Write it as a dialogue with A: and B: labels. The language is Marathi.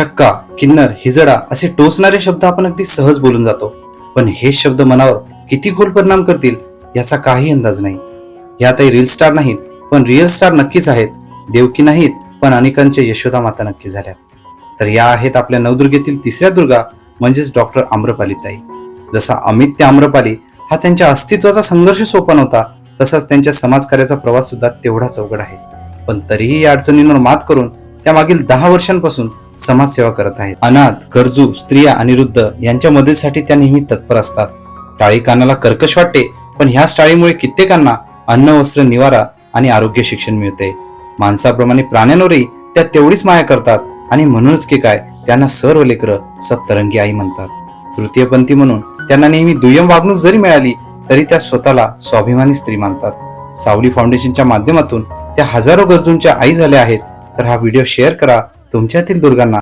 A: छक्का किन्नर हिजडा असे टोचणारे शब्द आपण अगदी सहज बोलून जातो. पण हे शब्द मनावर किती खोल परिणाम करतील याचा काही अंदाज नाही. ह्या ताई रील स्टार नाहीत पण रिअल स्टार नक्कीच आहेत देवकी नाहीत पण अनेकांच्या यशोदा माता नक्की झाल्यात. तर या आहेत आपल्या नवदुर्गेतील तिसऱ्या दुर्गा म्हणजेच डॉक्टर आम्रपाली ताई जसा अमित त्या आम्रपाली हा त्यांच्या अस्तित्वाचा संघर्ष सोपा नव्हता तसाच त्यांच्या समाजकार्याचा प्रवास सुद्धा तेवढाच अवघड आहे. पण तरीही या अडचणींवर मात करून त्या मागील दहा वर्षांपासून समाजसेवा करत आहेत. अनाथ गरजू स्त्रिया आणि वृद्ध यांच्या मदतीसाठी त्या नेहमी तत्पर असतात. टाळी कानाला कर्कश वाटते पण ह्याच टाळीमुळे कित्येकांना अन्न वस्त्र निवारा आणि आरोग्य शिक्षण मिळते. माणसाप्रमाणे प्राण्यांवरही त्या तेवढीच माया करतात आणि म्हणूनच की काय त्यांना सर्व लेकरं सप्तरंगी आई म्हणतात. तृतीयपंथी म्हणून त्यांना नेहमी दुय्यम वागणूक जरी मिळाली तरी त्या स्वतःला स्वाभिमानी स्त्री मानतात. सावली फाउंडेशनच्या माध्यमातून त्या हजारो गरजूंच्या आई झाल्या आहेत. तर हा व्हिडिओ शेअर करा तुमच्यातील दुर्गांना